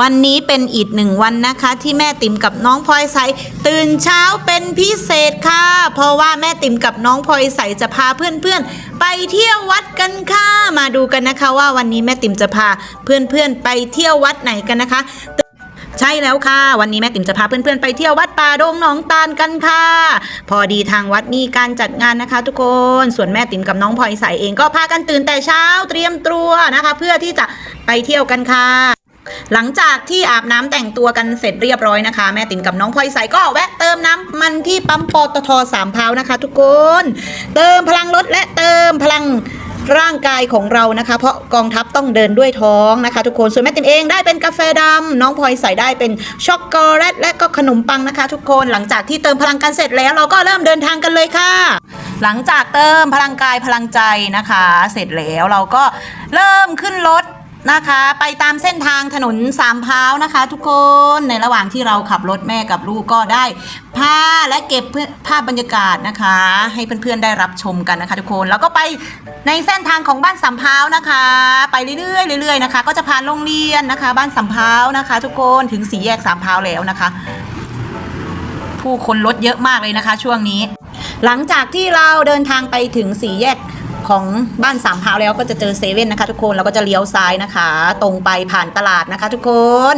วันนี้เป็นอีกหนึ่งวันนะคะ ที่แม่ติ๋มกับน้องพลอยใสตื่นเช้าเป็นพิเศษค่ะ เพราะว่าแม่ติ๋มกับน้องพลอยใสจะพาเพื่อนๆ ไปเที่ยววัดกันค่ะมาดูกันนะคะ ว่าวันนี้แม่ติ๋มจะพาเพื่อนๆ ไปเที่ยววัดไหนกันนะคะใช่แล้วค่ะ วันนี้แม่ติ๋มจะพาเพื่อนๆไปเที่ยววัดป่าดงหนองตาลกันค่ะ พอดีทางวัดมีการจัดงานนะคะ ทุกคนส่วนแม่ติ๋มกับน้องพลอยใสเองก็พากันตื่นแต่เช้าเตรียมตัวนะคะ เพื่อที่จะไปเที่ยวกันค่ะ หลังจากที่อาบน้ำแต่งตัวกันเสร็จเรียบร้อยนะคะ แม่ติ๋มกับน้องพลอยใสก็แวะเติมน้ำมันที่ปั๊มปตทสามพาวนะคะ ทุกคน เติมพลังรถและเติมพลังร่างกายของเรานะคะ เพราะกองทัพต้องเดินด้วยท้องนะคะ ทุกคนส่วนแม่ติ๋มเองได้เป็นกาแฟดำน้องพลอยใส่ได้เป็นช็อกโกแลตและก็ขนมปังนะคะ ทุกคนหลังจากที่เติมพลังกันเสร็จแล้ว เราก็เริ่มเดินทางกันเลยค่ะ หลังจากเติมพลังกายพลังใจนะคะ เสร็จแล้วเราก็เริ่มขึ้นรถ นะคะ ไปตามเส้นทางถนนสามพร้าวนะคะ ทุกคนในระหว่างที่เราขับรถแม่กับลูกก็ได้พาและเก็บภาพบรรยากาศนะคะ ให้เพื่อนๆได้รับชมกันนะคะทุกคนแล้วก็ไปในเส้นทางของบ้านสามพร้าวนะคะ ไปเรื่อยๆเรื่อยๆนะคะ ก็จะผ่านโรงเรียนนะคะ บ้านสามพร้าวนะคะ ทุกคนถึงสี่แยกสามพร้าวแล้วนะคะ ผู้คนรถเยอะมากเลยนะคะ ช่วงนี้ หลังจากที่เราเดินทางไปถึงสี่แยก ของบ้านสามพาวแล้วก็จะเจอเซเว่นนะคะ ทุกคนเราก็จะเลี้ยวซ้ายนะคะ ตรงไปผ่านตลาดนะคะ ทุกคน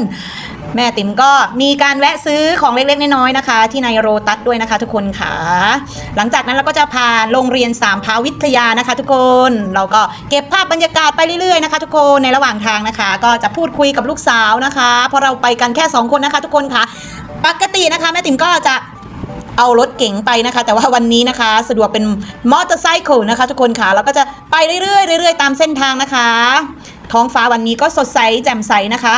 แม่ติ๋มก็มีการแวะซื้อของเล็กๆน้อยๆนะคะ ที่ในโรตัสด้วยนะคะ ทุกคนค่ะ หลังจากนั้นเราก็จะผ่านโรงเรียนสามพาวิทยานะคะ ทุกคนเราก็เก็บภาพบรรยากาศไปเรื่อยๆนะคะ ทุกคนในระหว่างทางนะคะ ก็จะพูดคุยกับลูกสาวนะคะเพราะเราไปกันแค่สองคนนะคะ ทุกคนค่ะ ปกตินะคะ แม่ติ๋มก็จะ เอารถเก๋งไปนะคะ แต่ว่าวันนี้นะคะ สะดวกเป็นมอเตอร์ไซค์นะคะ ทุกคนค่ะแล้วก็จะไปเรื่อยๆเรื่อยๆตามเส้นทางนะคะ ท้องฟ้าวันนี้ก็สดใสแจ่มใสนะคะ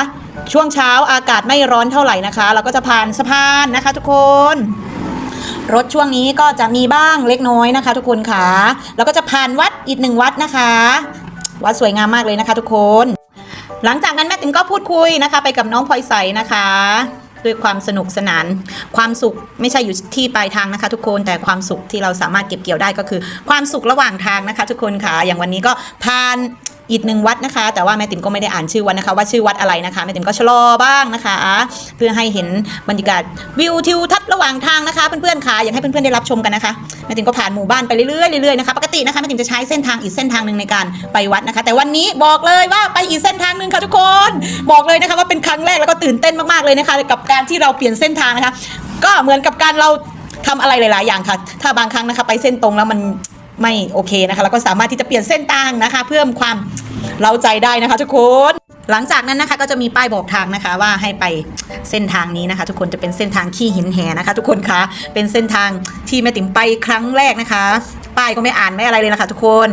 ช่วงเช้าอากาศไม่ร้อนเท่าไหร่นะคะ เราก็จะผ่านสะพานนะคะ ทุกคนรถช่วงนี้ก็จะมีบ้างเล็กน้อยนะคะ ทุกคนค่ะแล้วก็จะผ่านวัดอีกหนึ่งวัดนะคะ วัดสวยงามมากเลยนะคะ ทุกคน หลังจากนั้นแม่ติ๋มก็พูดคุยนะคะ ไปกับน้องพลอยใสนะคะ ด้วยความสนุกสนาน ความสุขไม่ใช่อยู่ที่ปลายทางนะคะ ทุกคนแต่ความสุขที่เราสามารถเก็บเกี่ยวได้ก็คือ ความสุขระหว่างทางนะคะ ทุกคนค่ะอย่างวันนี้ก็ผ่าน อีกหนึ่งวัดนะคะ แต่ว่าแม่ติ๋มก็ไม่ได้อ่านชื่อวัดนะคะว่าชื่อวัดอะไรนะคะแม่ติ๋มก็ชะลอบ้างนะคะ เพื่อให้เห็นบรรยากาศวิวทิวทัศน์ระหว่างทางนะคะเพื่อนๆค่ะอยากให้เพื่อนๆได้รับชมกันนะคะแม่ติ๋มก็ผ่านหมู่บ้านไปเรื่อยๆเรื่อยๆนะคะปกตินะคะแม่ติ๋มจะใช้เส้นทางอีกเส้นทางหนึ่งในการไปวัดนะคะ แต่วันนี้บอกเลยว่าไปอีกเส้นทางหนึ่งค่ะทุกคน บอกเลยนะคะว่าเป็นครั้งแรกแล้วก็ตื่นเต้นมากๆเลยนะคะ กับการที่เราเปลี่ยนเส้นทางนะคะ ก็เหมือนกับการเราทำอะไรหลาย ๆ อย่างค่ะ ถ้าบางครั้งนะคะ ไปเส้นตรงแล้วมัน ไม่โอเคนะคะ แล้วก็สามารถที่จะเปลี่ยนเส้นทางนะคะ เพิ่มความเราใจได้นะคะทุกคน หลังจากนั้นนะคะก็จะมีป้ายบอกทางนะคะว่าให้ไปเส้นทางนี้นะคะ ทุกคนจะเป็นเส้นทางขี้หินแหนะคะ ทุกคนคะเป็นเส้นทางที่แม่ติ๋มไปครั้งแรกนะคะ ป้ายก็ไม่อ่านไม่อะไรเลยนะคะ ทุกคน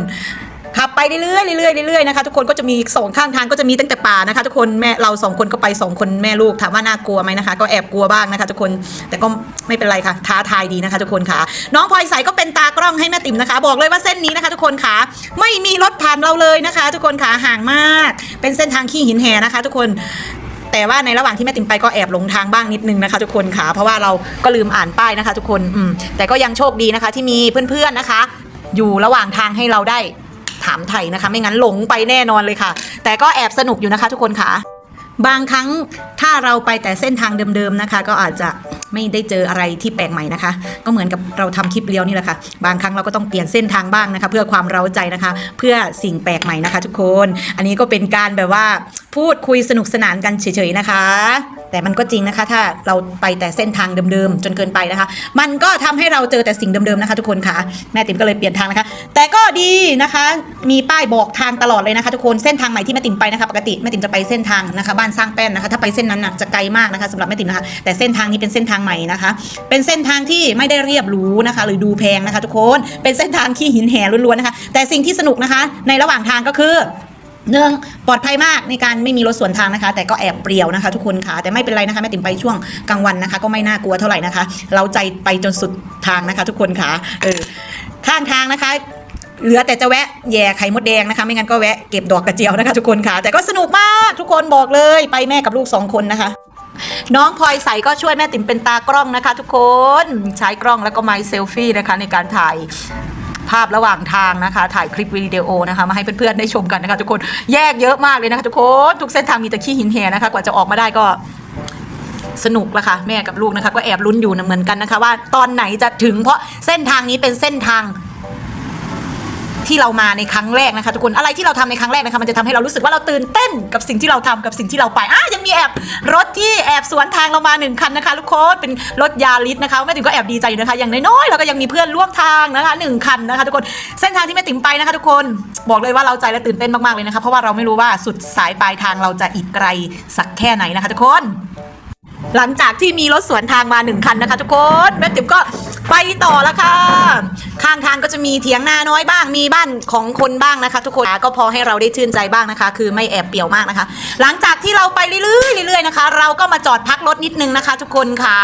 ขับไปเรื่อยๆเรื่อยๆเรื่อยๆนะคะทุกคนก็จะมีสองข้างทางก็จะมีตั้งแต่ป่านะคะ ทุกคนแม่เราสองคนก็ไปสองคนแม่ลูกถามว่าน่ากลัวไหมนะคะ ก็แอบกลัวบ้างนะคะ ทุกคนแต่ก็ไม่เป็นไรค่ะ ท้าทายดีนะคะ ทุกคนค่ะ น้องพลอยใสก็เป็นตากล้องให้แม่ติ๋มนะคะ บอกเลยว่าเส้นนี้นะคะ ทุกคนค่ะ ไม่มีรถผ่านเราเลยนะคะ ทุกคนค่ะห่างมาก เป็นเส้นทางขี้หินแหนะคะ ทุกคนแต่ว่าในระหว่างที่แม่ติ๋มไปก็แอบหลงทางบ้างนิดนึงนะคะ ทุกคนค่ะเพราะว่าเราก็ลืมอ่านป้ายนะคะ ทุกคนอืมแต่ก็ยังโชคดีนะคะ ที่มีเพื่อนๆนะคะ อยู่ระหว่างทางให้เราได้ามไทยนะคะ ไม่งั้นหลงไปแน่นอนเลยค่ะ แต่ก็แอบสนุกอยู่นะคะ ทุกคนค่ะ บางครั้งถ้าเราไปแต่เส้นทางเดิมๆนะคะ ก็อาจจะไม่ได้เจออะไรที่แปลกใหม่นะคะ ก็เหมือนกับเราทำคลิปเลี้ยวนี่แหละค่ะ บางครั้งเราก็ต้องเปลี่ยนเส้นทางบ้างนะคะ เพื่อความเร้าใจนะคะ เพื่อสิ่งแปลกใหม่นะคะ ทุกคน อันนี้ก็เป็นการแบบว่า พูดคุยสนุกสนานกันเฉยๆนะคะ แต่มันก็จริงนะคะ ถ้าเราไปแต่เส้นทางเดิมๆจนเกินไปนะคะ มันก็ทำให้เราเจอแต่สิ่งเดิมๆนะคะ ทุกคนค่ะแม่ติ๋มก็เลยเปลี่ยนทางนะคะ แต่ก็ดีนะคะ มีป้ายบอกทางตลอดเลยนะคะ ทุกคนเส้นทางใหม่ที่แม่ติ๋มไปนะคะ ปกติแม่ติ๋มจะไปเส้นทางนะคะ บ้านสร้างแป้นนะคะ ถ้าไปเส้นนั้นนะจะไกลมากนะคะสำหรับแม่ติ๋มนะคะ แต่เส้นทางนี้เป็นเส้นทางใหม่นะคะ เป็นเส้นทางที่ไม่ได้เรียบหรูนะคะ หรือดูแพงนะคะ ทุกคนเป็นเส้นทางขี้หินแห่ล้วนๆนะคะ แต่สิ่งที่สนุกนะคะ ในระหว่างทางก็คือ เนื่องปลอดภัยมากในการไม่มีรถสวนทางนะคะ แต่ก็แอบเปรียวนะคะ ทุกคนค่ะแต่ไม่เป็นไรนะคะแม่ติ๋มไปช่วงกลางวันนะคะ ก็ไม่น่ากลัวเท่าไหร่นะคะ เราใจไปจนสุดทางนะคะ ทุกคนค่ะเออข้างทางนะคะเหลือแต่จะแวะแย่ไข่มดแดงนะคะ ไม่งั้นก็แวะเก็บดอกกระเจียวนะคะ ทุกคนค่ะ แต่ก็สนุกมากทุกคนบอกเลยไปแม่กับลูกสองคนนะคะ น้องพลอยใสก็ช่วยแม่ติ๋มเป็นตากล้องนะคะ ทุกคนใช้กล้องแล้วก็ไมค์เซลฟี่นะคะในการถ่าย ภาพระหว่างทางนะคะ ถ่ายคลิปวิดีโอนะคะ มาให้เพื่อนๆได้ชมกันนะคะทุกคนแยกเยอะมากเลยนะคะทุกคนทุกเส้นทางมีแต่ขี้หินแหนะคะ กว่าจะออกมาได้ก็สนุกละค่ะแม่กับลูกนะคะ ก็แอบลุ้นอยู่เหมือนกันนะคะ ว่าตอนไหนจะถึงเพราะเส้นทางนี้เป็นเส้นทางที่เรามาในครั้งแรกนะคะทุกคนอะไรที่เราทำในครั้งแรกนะคะมันจะทำให้เรารู้สึกว่าเราตื่นเต้นกับสิ่งที่เราทำกับสิ่งที่เราไปอะ มีแอบรถที่แอบสวนทางเรามาหนึ่งคันนะคะทุกคนเป็นรถยาริสนะคะแม่ติ๋มก็แอบดีใจอยู่นะคะ อย่างน้อยๆเราก็ยังมีเพื่อนร่วมทางนะคะหนึ่งคันนะคะ ทุกคนเส้นทางที่แม่ติ๋มไปนะคะ ทุกคนบอกเลยว่าเราใจและตื่นเต้นมากๆเลยนะคะ เพราะว่าเราไม่รู้ว่าสุดสายปลายทางเราจะอีกไกลสักแค่ไหนนะคะทุกคนหลังจากที่มีรถสวนทางมาหนึ่งคันนะคะ ทุกคนแม่ติ๋มก็ไปต่อล้วค่ะข้างทางก็จะมีเถียงนาน้อยบ้าง มีบ้านของคนบ้างนะคะ ทุกคนก็พอให้เราได้ชื่นใจบ้างนะคะ คือไม่แอบเปี่ยวมากนะคะ หลังจากที่เราไปเรื่อยๆเรื่อยๆนะคะ เราก็มาจอดพักรถนิดนึงนะคะ ทุกคนค่ะ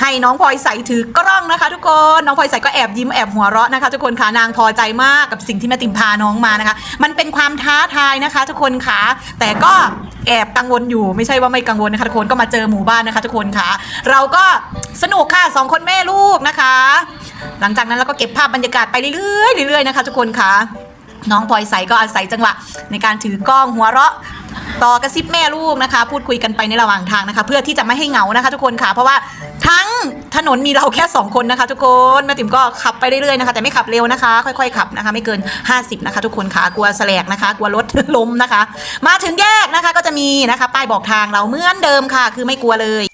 ให้น้องพลอยใสถือกล้องนะคะ ทุกคนน้องพลอยใสก็แอบยิ้มแอบหัวเราะนะคะ ทุกคนค่ะนางพอใจมากกับสิ่งที่แม่ติ๋มพาน้องมานะคะ มันเป็นความท้าทายนะคะ ทุกคนค่ะแต่ก็แอบกังวลอยู่ไม่ใช่ว่าไม่กังวลนะคะทุกคนก็มาเจอหมู่บ้านนะคะ ทุกคนค่ะ เราก็สนุกค่ะสองคนแม่ลูกนะคะ หลังจากนั้นเราก็เก็บภาพบรรยากาศไปเรื่อยๆเรื่อยๆนะคะ ทุกคนค่ะน้องพลอยใสก็อาศัยจังหวะในการถือกล้องหัวเราะต่อกระซิบแม่ลูกนะคะ พูดคุยกันไปในระหว่างทางนะคะ เพื่อที่จะไม่ให้เหงานะคะ ทุกคนค่ะ เพราะว่าทั้งถนนมีเราแค่ 2 คนนะคะ ทุกคนแม่ติ๋มก็ขับไปเรื่อยๆนะคะ แต่ไม่ขับเร็วนะคะ ค่อยๆขับนะคะ ไม่เกิน 50 นะคะ ทุกคนค่ะกลัวแสลกนะคะ กลัวรถล้มนะคะ มาถึงแยกนะคะก็จะมีนะคะ ป้ายบอกทางเราเหมือนเดิมค่ะ คือไม่กลัวเลย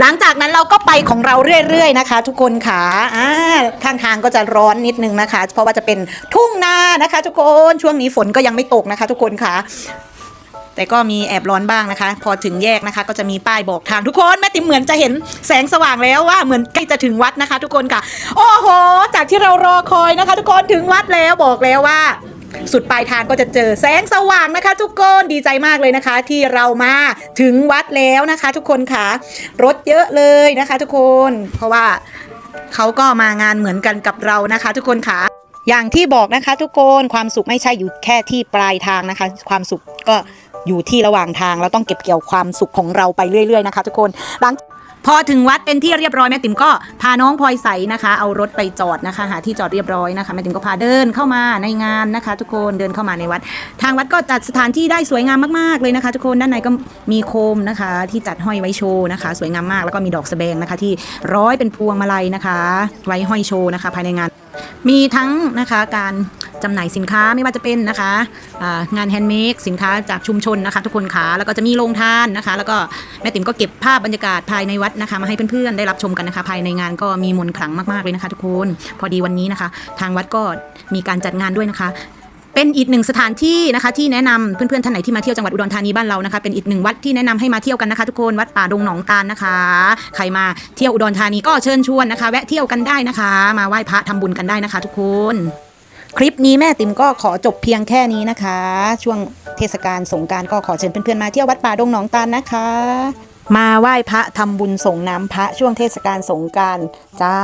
หลังจากนั้นเราก็ไปของเราเรื่อยๆนะคะ ทุกคนค่ะอ่าข้างทางก็จะร้อนนิดนึงนะคะ เพราะว่าจะเป็นทุ่งนานะคะ ทุกคนช่วงนี้ฝนก็ยังไม่ตกนะคะ ทุกคนค่ะแต่ก็มีแอบร้อนบ้างนะคะ พอถึงแยกนะคะ ก็จะมีป้ายบอกทางทุกคนแม่ติ๋มเหมือนจะเห็นแสงสว่างแล้วว่าเหมือนใกล้จะถึงวัดนะคะ ทุกคนค่ะ โอ้โห จากที่เรารอคอยนะคะ ทุกคนถึงวัดแล้วบอกแล้วว่า สุดปลายทางก็จะเจอแสงสว่างนะคะ ทุกคนดีใจมากเลยนะคะ ที่เรามาถึงวัดแล้วนะคะ ทุกคนค่ะ รถเยอะเลยนะคะ ทุกคนเพราะว่าเขาก็มางานเหมือนกันกับเรานะคะ ทุกคนค่ะอย่างที่บอกนะคะ ทุกคนความสุขไม่ใช่อยู่แค่ที่ปลายทางนะคะ ความสุขก็อยู่ที่ระหว่างทางเราต้องเก็บเกี่ยวความสุขของเราไปเรื่อย ๆ นะคะ ทุกคนหลัง พอถึงวัดเป็นที่เรียบร้อยแม่ติ๋มก็พาน้องพลอยใสนะคะ เอารถไปจอดนะคะ หาที่จอดเรียบร้อยนะคะแม่ติ๋มก็พาเดินเข้ามาในงานนะคะ ทุกคนเดินเข้ามาในวัด ทางวัดก็จัดสถานที่ได้สวยงามมากๆเลยนะคะ ทุกคนด้านในก็มีโคมนะคะ ที่จัดห้อยไว้โชว์นะคะ สวยงามมากแล้วก็มีดอกสะแบงนะคะ ที่ร้อยเป็นพวงมาลัยนะคะ ไว้ห้อยโชว์นะคะ ภายในงาน มีทั้งนะคะการ จำหน่ายสินค้าไม่ว่าจะเป็นนะคะงานแฮนด์เมดสินค้าจากชุมชนนะคะ ทุกคนค่ะแล้วก็จะมีโรงทานนะคะ แล้วก็แม่ติ๋มก็เก็บภาพบรรยากาศภายในวัดนะคะ มาให้เพื่อนๆได้รับชมกันนะคะ ภายในงานก็มีมนต์ขลังมากๆเลยนะคะ ทุกคนพอดีวันนี้นะคะ ทางวัดก็มีการจัดงานด้วยนะคะเป็นอีกหนึ่งสถานที่นะคะที่แนะนำเพื่อนๆท่านไหนที่มาเที่ยวจังหวัดอุดรธานีบ้านเรานะคะเป็นอีกหนึ่งวัดที่แนะนำให้มาเที่ยวกันนะคะ ทุกคนวัดป่าดงหนองตาลนะคะ ใครมาเที่ยวอุดรธานีก็เชิญชวนนะคะ แวะเที่ยวกันได้นะคะ มาไหว้พระทำบุญกันได้นะคะ ทุกคน คลิปนี้แม่ติ๋มก็ขอจบเพียงแค่นี้นะคะ ช่วงเทศกาลสงการก็ขอเชิญเพื่อนๆมาเที่ยววัดป่าดงหนองตาลนะคะ มาไหว้พระทำบุญส่งน้ำพระช่วงเทศกาลสงการจ้า